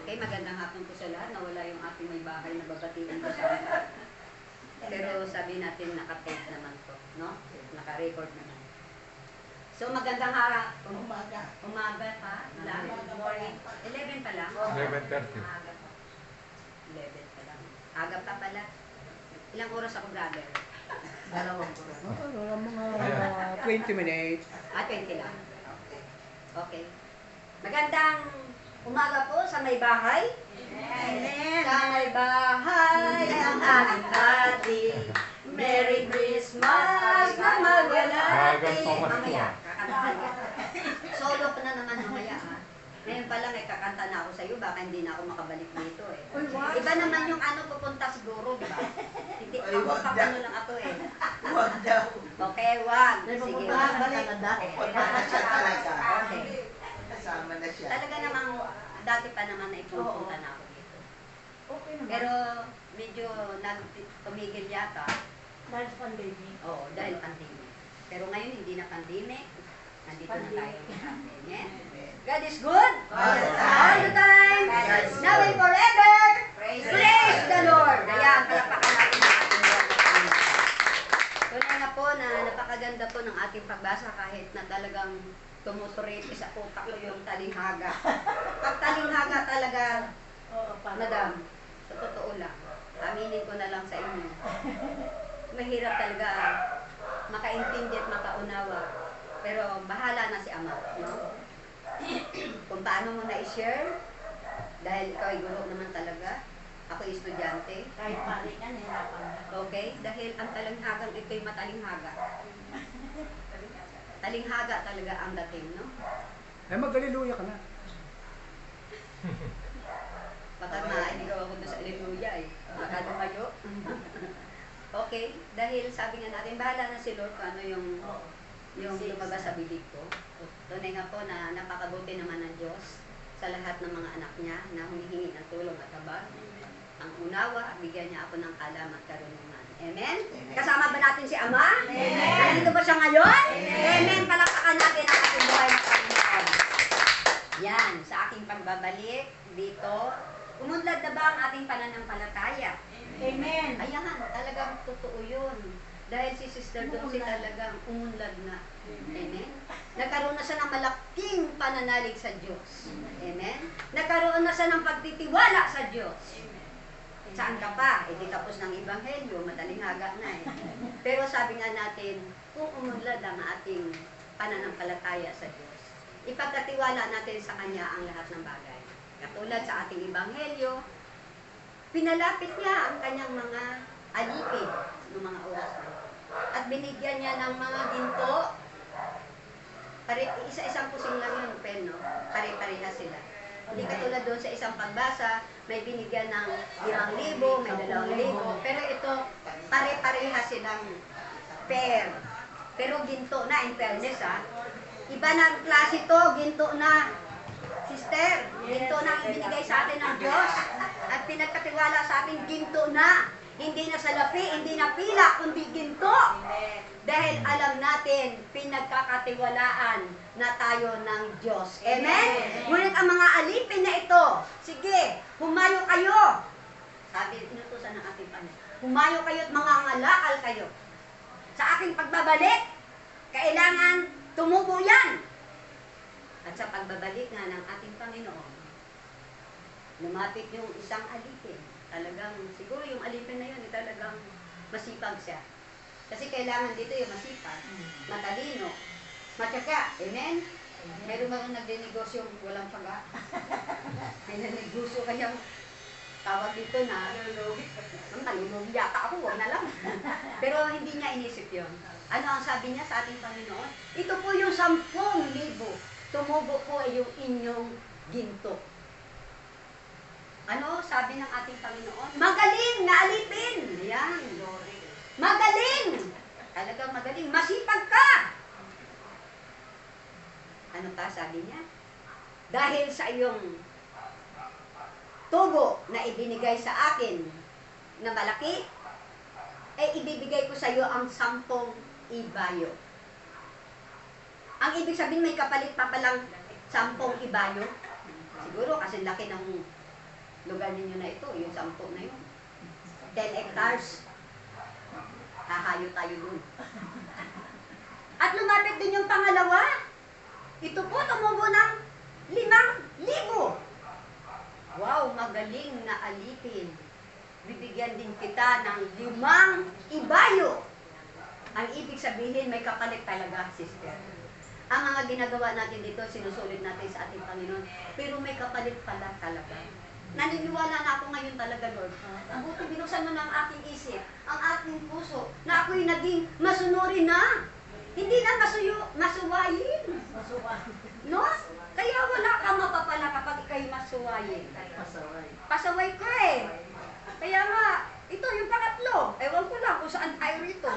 Okay, magandang hapon po sa lahat. Nawala yung ating may bahay na babatiin ko sa. Pero sabi natin nakatape naman to, no? Naka-record naman. So magandang um, Umaga. umaga pa. Umaga morning. 11 pa lang. 11:30. Aga pa. 11 pa lang. Aga pa pala. Ilang oras ako, brother? Dalawang ko. Oh, mga 20 minutes. Ah, 20 lang. Okay. Magandang umaga po sa may bahay. Amen. Sa may bahay ang aming ati. Merry Christmas na magwalati. Magang Thomas Mamaya, kakantahan ka. Solo ko na naman mamaya ha. Ngayon pa lang ay kakanta na ako sa iyo, baka hindi na ako makabalik dito eh. Wag. Iba naman yung ano pupunta siguro, di ba? Hindi, ako wag kapano lang ako eh. Huwag daw. Okay, wag. Sige, pupunta wag. balik. Okay. Kasama na siya. Talaga namang, dati pa naman ay pupunta na ako dito. Okay naman. Pero medyo nag tumigil yata. Dahil sa pandemic. Oo, dahil pandemic. Pero ngayon hindi na pandemic. Nandito na tayo. Amen. God is good. All the time. All the time. Yes. Now and forever. Praise Praise the Lord. Ayan, palakpakan natin ang ating Lord. Tunay na po na napakaganda po ng ating pagbasa kahit na talagang tumuturete sa utak ko yung talinghaga. Pag talinghaga talaga, Oo, madam, sa totoo lang, aminin ko na lang sa inyo. Mahirap talaga makaintindi at makaunawa. Pero bahala na si Ama, no? Kung paano mo na-share, dahil ikaw ay guro naman talaga, ako ay estudyante, Kahit pari ka, nahirapan na. okay? Dahil ang talinghagang ito'y matalinghaga. Talinghaga talaga ang dating, no? Ay, mag-aliluya ka na. Baka mainigaw ako doon sa Alleluia eh. Baka lumayo. okay, dahil sabi nga natin, bahala na si Lord kung ano yung, yung lumabas sa bibig ko. Tunay nga po na napakabuti naman ng Diyos sa lahat ng mga anak niya na humihingi ng tulong at habag. Ang unawa, bigyan niya ako ng kalam at karunungan. Amen? Amen. Kasama ba natin si Ama? Amen. Nandito ba siya ngayon? Amen. Amen. Palakpakan natin ang ating buhay na Panginoon. Yan, sa aking pagbabalik dito, umunlad na ba ang ating pananampalataya? Amen. Ayan, talagang totoo yun. Dahil si Sister Dulce talagang umunlad na. Amen? Nagkaroon na siya ng malaking pananalig sa Diyos. Amen? Nagkaroon na siya ng pagtitiwala sa Diyos. Saan ka pa? Eh, di tapos ng Ebanghelyo, madaling haga na eh. Pero sabi nga natin, kung umunlad ang ating pananampalataya sa Diyos, ipagkatiwala natin sa Kanya ang lahat ng bagay. Katulad sa ating Ebanghelyo, pinalapit niya ang kanyang mga alipin ng mga oras. At binigyan niya ng mga ginto. Pare, isa-isang pusing lang yun, pen, no? Pare-pareha sila. Hindi katulad doon sa isang pagbasa, may binigyan ng 5,000, may 2,000, pero ito, pare-pareha silang pair. Pero ginto na, in fairness ha. Iba ng klase to, ginto na. Sister, ginto na ang binigay sa atin ng Diyos. At pinagkatiwala sa atin, ginto na. Hindi na salapi, hindi na pila, kundi ginto. Dahil alam natin, pinagkakatiwalaan na tayo ng Diyos. Amen? Ngunit ang mga alipin na ito, sige, humayo kayo. Sabi, inutusan ng ating Panginoon. Humayo kayo at mga ngalakal kayo. Sa aking pagbabalik, kailangan tumubo yan. At sa pagbabalik nga ng ating Panginoon, lumapit yung isang alipin. Talagang, siguro yung alipin na yun, eh, talagang masipag siya. Kasi kailangan dito yung masipag, matalino, matyaga. Amen? Meron mga nagdinegosyo walang paga. May nanegosyo kayang tawag dito na, ang nalulog yata ako, wag na lang. Pero hindi niya inisip yon. Ano ang sabi niya sa ating Panginoon? Ito po yung sampung libo. Tumubo po ay yung inyong ginto. Ano sabi ng ating Panginoon? Magaling na alipin. Yan. Magaling. Talagang magaling. Masipag ka. Ano pa sabi niya? dahil sa iyong tubo na ibinigay sa akin na malaki, ay ibibigay ko sa iyo ang sampung ibayo. Ang ibig sabihin may kapalit pa palang sampung ibayo. Siguro kasi laki ng lugar ninyo na ito, yung sampu na yun. 10 hectares. Hahayo tayo dun. At lumapit din yung pangalawa. Ito po, tumubo ng limang libo. Wow, magaling na alipin. Bibigyan din kita ng limang ibayo. Ang ibig sabihin, may kapalit talaga, sister. Ang mga ginagawa natin dito, sinusulit natin sa ating Panginoon. Pero may kapalit pala talaga. Naniniwala na ako ngayon talaga, Lord. Ang buti binuksan mo ng aking isip, ang aking puso, na ako'y naging masunurin na. Hindi na masuyo, masuwayin. Masuwa. No? Kaya wala kang mapapala kapag ikaw'y masuwayin. Pasaway. Pasaway ka eh. Kaya nga, ito yung pangatlo. Ewan ko lang kung saan tayo rito.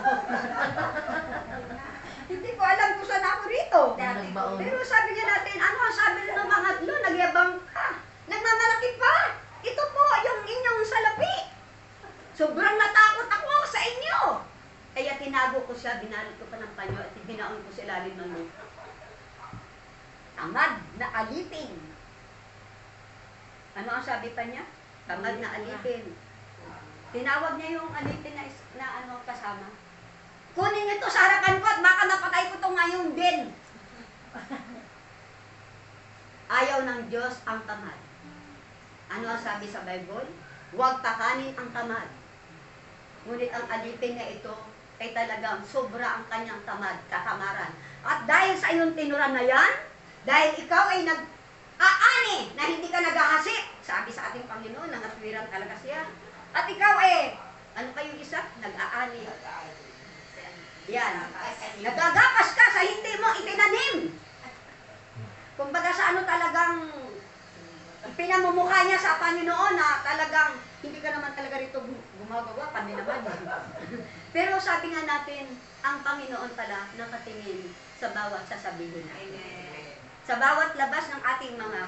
Hindi ko alam kung saan ako rito. Nagbaon. Pero sabi niya natin, ano ang sabi rin ng mga tlo, nagyabang ka. Nagmamalaki pa. Ito po, yung inyong salapi. Sobrang natakot ako sa inyo. Kaya tinago ko siya, binalot ko pa ng panyo at binaon ko sa ilalim ng lupa. Tamad na alipin. Ano ang sabi pa niya? Tamad na alipin. Tinawag niya yung alipin na, na ano kasama. Kunin niyo to sa harapan ko at baka napatay ko to ngayon din. Ayaw ng Diyos ang tamad. Ano ang sabi sa Bible? Huwag takanin ang tamad. Ngunit ang alipin na ito ay talagang sobra ang kanyang tamad, katamaran. At dahil sa iyong tinuran na yan, dahil ikaw ay nag aani na hindi ka naghahasit, sabi sa ating Panginoon, nangatwiran talaga siya. At ikaw eh, ano pa yung isa? Nag-aani. Yan. Nagagapas ka sa hindi mo itinanim. Kumbaga sa ano talagang pinamumukha niya sa Panginoon na talagang hindi ka naman talaga rito gum- gumagawa, kami naman. Pero sabi nga natin, ang Panginoon pala nakatingin sa bawat sasabihin natin. Sa bawat labas ng ating mga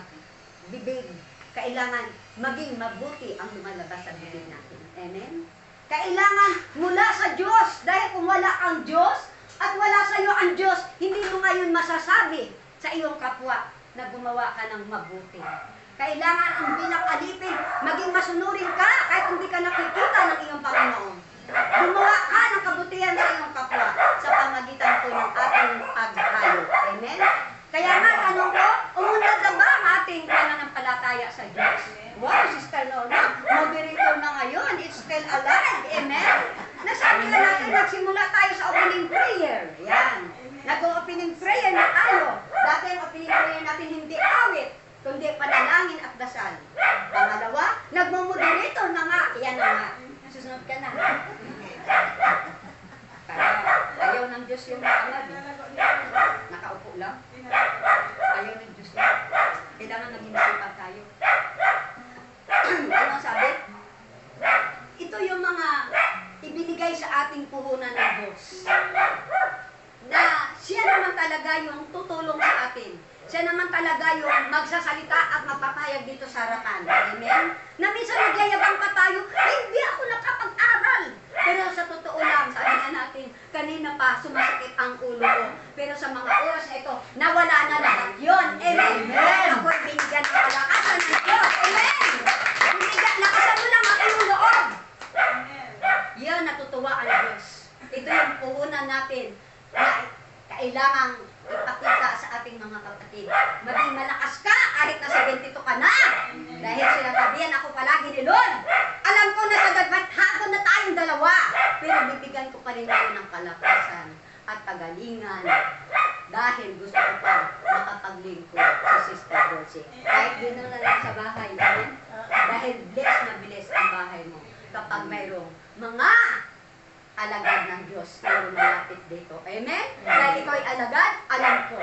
bibig, kailangan maging mabuti ang lumalabas sa bibig natin. Amen? Kailangan mula sa Diyos. Dahil kung wala ang Diyos at wala sa iyo ang Diyos, hindi mo ngayon masasabi sa iyong kapwa na gumawa ka ng mabuti. Kailangan ang bilang alipin, maging masunurin ka kahit hindi ka nakikita ng iyong Panginoon. Gumawa ng kabutihan sa iyong kapwa sa pamagitan po ng ating paghayo. Amen? Kaya nga, tanong ko, umunlad na ba ang ating pananampalataya sa Diyos? Wow, Sister Lorna, moderator na ngayon, it's still alive. Amen? Nasabi ka natin, nagsimula tayo sa opening prayer. Yan. Nag-opening prayer na tayo. Dati ang opening prayer natin hindi awit, kundi panalangin at dasal. Pangalawa, nagmo-moderator na nga. Yan na nga. Susunod ka na. Para ayaw ng Diyos yung nakamad. Nakaupo lang. Ayaw ng Diyos lang. Kailangan maging masipag tayo. ano sabi? Ito yung mga ibinigay sa ating puhunan ng Diyos. Na siya naman talaga yung tutulong sa atin. Siya naman talaga yung magsasalita at magpapayag dito sa harapan. Amen? Na minsan nagyayabang pa tayo, "Ay, hindi ako nakapag-aral. Pero sa totoo lang, sabi nga natin, kanina pa sumasakit ang ulo ko. Pero sa mga oras na ito, nawala na lahat yun. Amen? Amen. Ako ay binigyan ng kalakasan ng Diyos. Amen? Binigyan, lakasan mo lang ang iyong loob. Yan, natutuwa ang Diyos. Ito yung puhunan natin na kailangang ipakita sa ating mga kapatid. Maging malakas ka kahit na 72 ka na. Dahil sinasabihan ako palagi ni Lord. Alam ko na sagagbat hapon na tayong dalawa. Pero bibigyan ko pa rin kayo ng kalakasan at kagalingan. Dahil gusto ko pa makapaglingkod si Sister Dulce. Kahit din na lang sa bahay. Amen? Dahil bless na bless ang bahay mo kapag mayroong mga alagad ng Diyos na lumalapit dito. Amen? Dahil ikaw ay alagad, alam ko,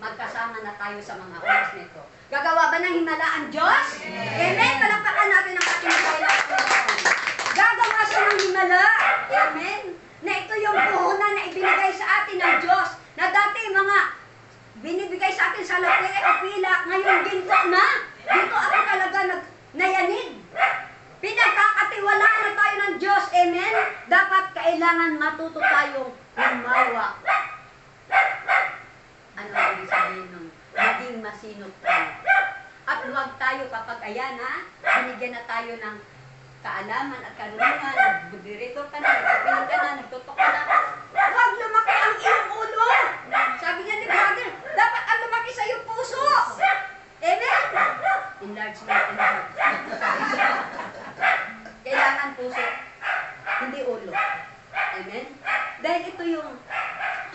magkasama na tayo sa mga oras nito. Gagawa ba ng himala ang Diyos? Amen? Palakpakan natin ang ating mga Gagawa siya ng himala. Amen? Na ito yung puhunan na ibinigay sa atin ng Diyos. Na dati mga binibigay sa atin sa lapi o pila, ngayon ginto na. Dito ako talaga nag, nayanig. Pinagkakatiwalaan na tayo ng Diyos, amen? Dapat kailangan matuto tayong humawa. Ano ang ibig sabihin nun? Maging masinop tayo. At huwag tayo kapag ayan ha, binigyan na tayo ng kaalaman at karunungan, nag-director ka na, nagkapiling ka na, nagtutok ka na, huwag lumaki ang iyong ulo. Sabi niya ni brother, dapat ang lumaki sa iyong puso. Amen? Enlargement in heart. Kailangan puso, hindi ulo. Amen? Dahil ito yung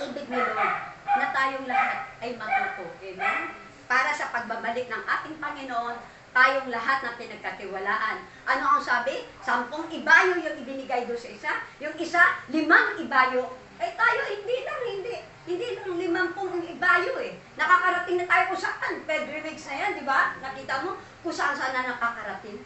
ibig ni Lord na tayong lahat ay matuto. Amen? Para sa pagbabalik ng ating Panginoon, tayong lahat na pinagkatiwalaan. Ano ang sabi? Sampung ibayo yung ibinigay doon sa isa. Yung isa, limang ibayo. Eh tayo, hindi lang, hindi. Hindi lang limampung ibayo eh. Nakakarating na tayo kung saan. Pilgrimage na yan, di ba? Nakita mo kung saan saan na nakakarating.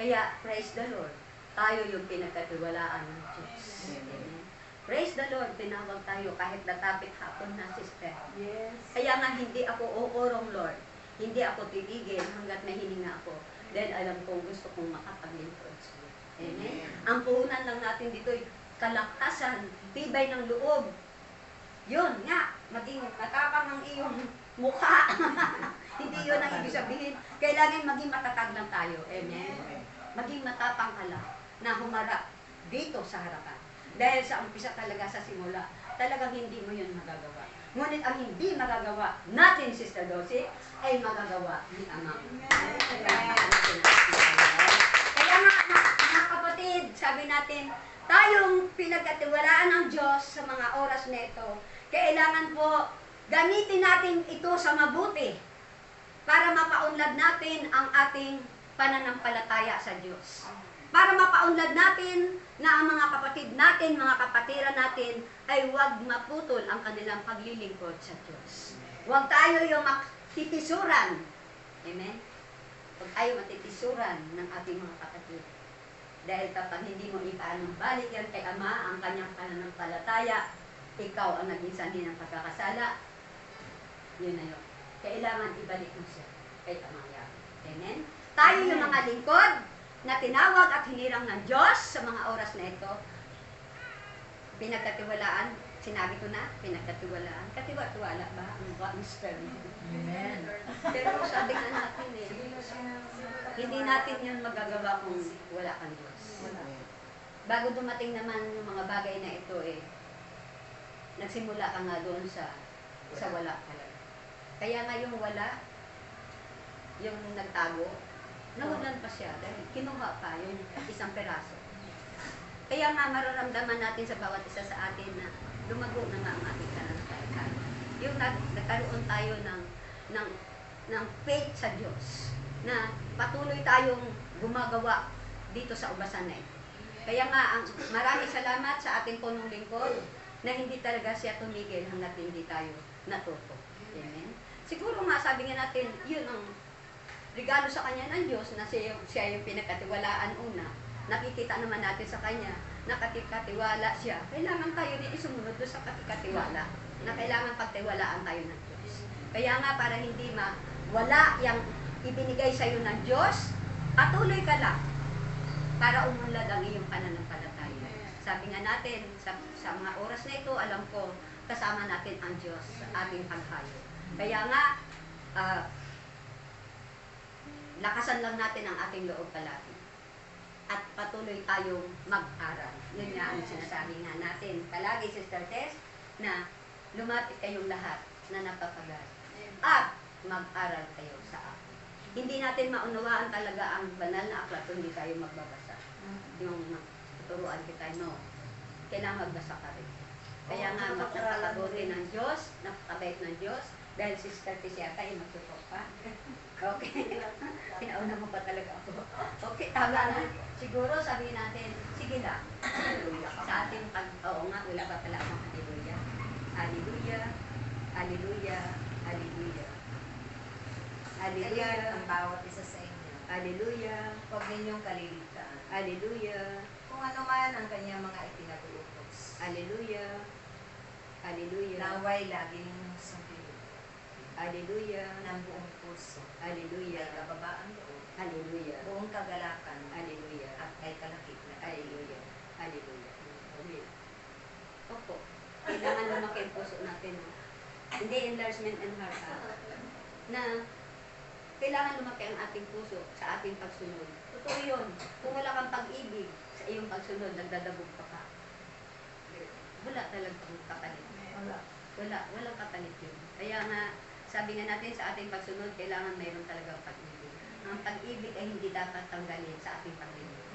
Kaya, praise the Lord. Tayo yung pinagkatiwalaan ng Diyos. Amen. Praise the Lord, tinawag tayo kahit natapit hapon na sister. Yes. Kaya nga hindi ako uurong Lord. Hindi ako titigil hanggat may hininga ako. Dahil alam kong gusto kong makapaglingkod sa iyo. Amen. Ang puhunan lang natin dito ay kalaktasan, tibay ng loob. Yun nga, maging matapang ang iyong mukha. hindi yun ang ibig sabihin. Kailangan maging matatag lang tayo. Amen. Maging matapang ka lang na humarap dito sa harapan. Dahil sa umpisa talaga sa simula, talagang hindi mo yun magagawa. Ngunit ang hindi magagawa natin, Sister Dosy, ay magagawa ni Ama. Kaya mga, mga kapatid, sabi natin, tayong pinagkatiwalaan ng Diyos sa mga oras na ito, kailangan po gamitin natin ito sa mabuti para mapaunlad natin ang ating pananampalataya sa Diyos. Para mapaunlad natin na ang mga kapatid natin, mga kapatiran natin, ay huwag maputol ang kanilang paglilingkod sa Diyos. Huwag tayo yung matitisuran. Amen? Huwag tayo matitisuran ng ating mga kapatid. Dahil kapag hindi mo ipaanong yan kay Ama ang kanyang pananampalataya, ikaw ang naging sanhi ng pagkakasala, yun na yun. Kailangan ibalik mo siya kay Ama yan. Amen? Tayo yung mga lingkod na tinawag at hinirang ng Diyos sa mga oras na ito. Pinagkatiwalaan, sinabi ko na, pinagkatiwalaan. Katiwa-tiwala ba ang ang sperm? Amen. Pero sabi nga natin eh, hindi natin yun magagawa kung wala kang Diyos. Bago dumating naman yung mga bagay na ito eh, nagsimula ka nga doon sa sa wala talaga. Kaya nga yung wala, yung nagtago, nawalan pa siya kinuha pa yung isang peraso. Kaya nga mararamdaman natin sa bawat isa sa atin na lumago na nga ang ating pananampalataya. Yung nag, nagkaroon tayo ng, ng, ng faith sa Diyos na patuloy tayong gumagawa dito sa ubasan na ito. Kaya nga, ang, maraming salamat sa ating punong lingkod na hindi talaga siya tumigil hanggat hindi tayo natuto. Amen? Siguro nga, sabi nga natin, yun ang regalo sa kanya ng Diyos na siya yung, siya yung pinakatiwalaan una. Nakikita naman natin sa kanya na katikatiwala siya. Kailangan tayo din isumunod doon sa katikatiwala na kailangan pagtiwalaan tayo ng Diyos. Kaya nga para hindi mawala yung ibinigay sa iyo ng Diyos, patuloy ka lang para umunlad ang iyong pananampalataya. Sabi nga natin, sa, sa mga oras na ito, alam ko, kasama natin ang Diyos sa ating paghayo. Kaya nga, ah, lakasan lang natin ang ating loob palagi. At patuloy tayong mag-aral. Yun nga ang sinasabi nga natin palagi, Sister Tess, na lumapit kayong lahat na napapagad. At mag-aral kayo sa akin. Hindi natin maunawaan talaga ang banal na aklat kung hindi tayo magbabasa. Yung tuturuan kita, no. Kailangan magbasa ka rin. Kaya nga, magpapakabuti ng Diyos, napakabait ng Diyos, dahil Sister Tess yata ay magtutok pa. Okay. Pinauna mo pa talaga ako. Okay, tama na. Siguro sabihin natin, sige lang. Sa ating pag... Oo nga, wala pa pala akong hallelujah. Hallelujah. Hallelujah. Hallelujah. Hallelujah. ang bawat isa sa inyo, Hallelujah. huwag ninyong kaliligtaan Hallelujah. kung ano man ang kanyang mga ipinag-uutos. Hallelujah. Hallelujah. Naway lagi ninyong sumpirin. Hallelujah. ng buong puso, Hallelujah. kababaan loob, Hallelujah. buong kagalakan, Hallelujah. at may kalakip-lakip. Hallelujah. Hallelujah. Amen. Opo. Kailangan lumaki ang puso natin. Hindi enlargement and heart. ah. Na kailangan lumaki ang ating puso sa ating pagsunod. Totoo yun. Kung wala kang pag-ibig sa iyong pagsunod, nagdadabog pa ka. Wala talagang katalit. Wala. Wala. Walang katalit yun. Kaya nga, sabi nga natin sa ating pagsunod, kailangan mayroon talagang pag-ibig. Ang pag-ibig ay hindi dapat tanggalin sa ating paglilingkod.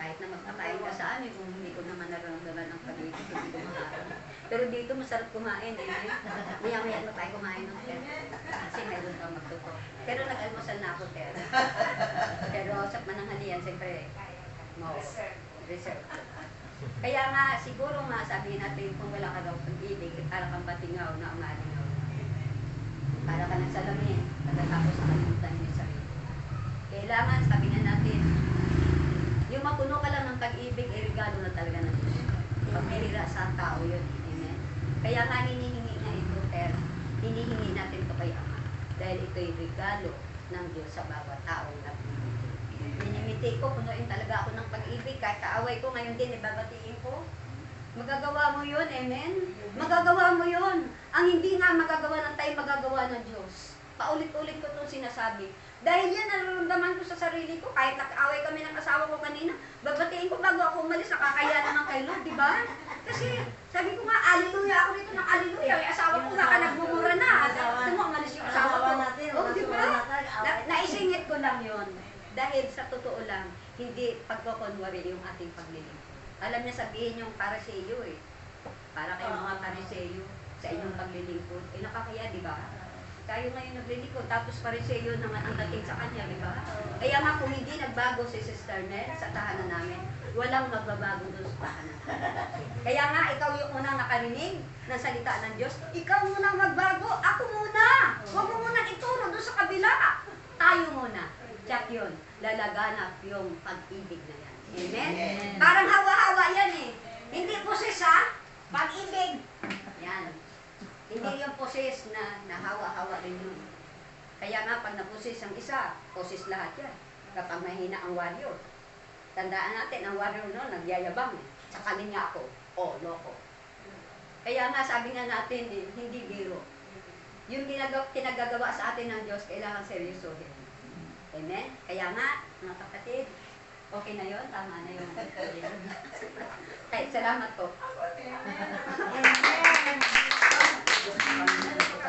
Kahit na magpakain ka sa amin, kung hindi ko naman nararamdaman ang pag-ibig, hindi ko. Pero dito, masarap kumain. Eh. Maya-maya na tayo kumain ng ter. Kasi mayroon kang magtuto. Pero nag-almusal na ako, ter. Pero sa mananghalian, siyempre, mo, reserve. Kaya nga, siguro nga, sabihin natin, kung wala ka daw pag-ibig, eh, para kang batingaw na umalingaw. Para ka ng salamin, pagkatapos nakalimutan mo yung sarili. Kailangan, sabi nga natin, yung mapuno ka lang ng pag-ibig, eh, regalo na talaga ng Diyos. Pagmirira sa tao yun. Amen. Kaya nga hinihingi na ito, pero hinihingi natin ito kay Ama. Dahil ito'y regalo ng Diyos sa bawat taong nagbibigay. Minimiti ko, punuin talaga ako ng pag-ibig. Kahit kaaway ko, ngayon din, ibabatiin ko. Magagawa mo yun, amen? Magagawa mo yun. Ang hindi nga magagawa ng tayo, magagawa ng Diyos. Paulit-ulit ko itong sinasabi. Dahil yan, nararamdaman ko sa sarili ko. Kahit nakaaway kami ng asawa ko kanina, babatiin ko bago ako umalis, nakakaya naman kay Lord, di ba? Kasi sabi ko nga, aliluya ako dito ng aliluya. Yung asawa ko nga ka nagmumura na. Sabi mo, umalis yung asawa ko. Oh, di ba? Na, naisingit ko lang yon dahil sa totoo lang, hindi pagkokonwari yung ating paglilingkod. Alam niya sabihin yung para sa iyo eh. Para kayong mga pariseyo sa inyong paglilingkod. Eh nakakaya, di ba? Tayo ngayon naglilingkod, tapos pariseyo naman ang dating sa kanya, di ba? Kaya nga kung hindi nagbago si Sister Nel sa tahanan namin, walang magbabago doon sa tahanan. Kaya nga, ikaw yung unang nakarinig ng salita ng Diyos. Ikaw muna magbago, ako muna. Huwag mo muna ituro doon sa kabila. Tayo muna. Check yun. Lalaganap yung pag-ibig na yan. Amen? Amen. Parang hawa-hawa yan eh. Hindi poses ha? Pag-ibig. Yan. Hindi yung poses na nahawa-hawa rin yun. Kaya nga, pag naposes ang isa, poses lahat yan. Kapag mahina ang warrior. Tandaan natin, ang warrior no, nagyayabang eh. Sa kanya ako. Oh, loko. Kaya nga, sabi nga natin, eh, hindi biro. Yung ginagawa, kinagagawa sa atin ng Diyos, kailangan seryosohin. Amen? Kaya nga, mga kapatid, Okay na yon Tama na yun. Ay, salamat po. Amen.